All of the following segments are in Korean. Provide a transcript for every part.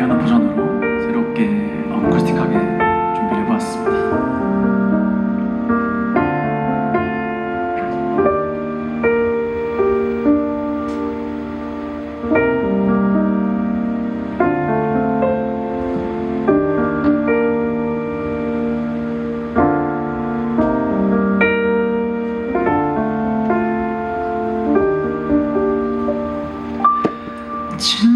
피아노 버전으로 새롭게 어쿠스틱하게 준비해봤습니다. 진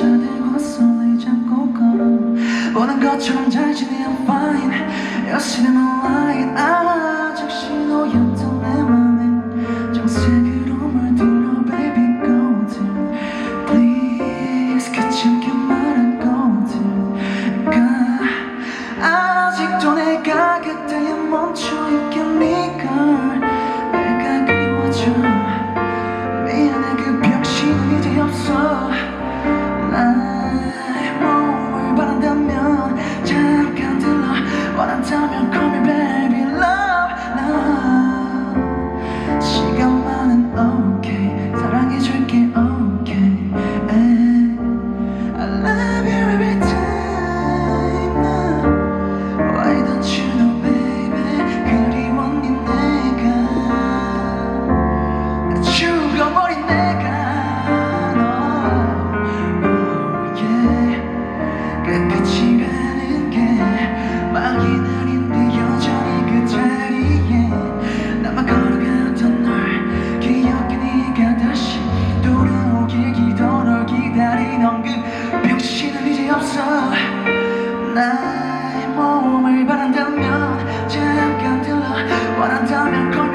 차내 화성을 잡고 걸어. 원한 것처럼 잘 지내 I'm fine. Your cinema light 아직 신호였던 내 맘엔 정색으로 물들어 baby go to Please 그 즐겨 말한 것들 가 아직도 내 끝이 가는 게 막히는 내 몸을 바란다면 잠깐 들러 원한다면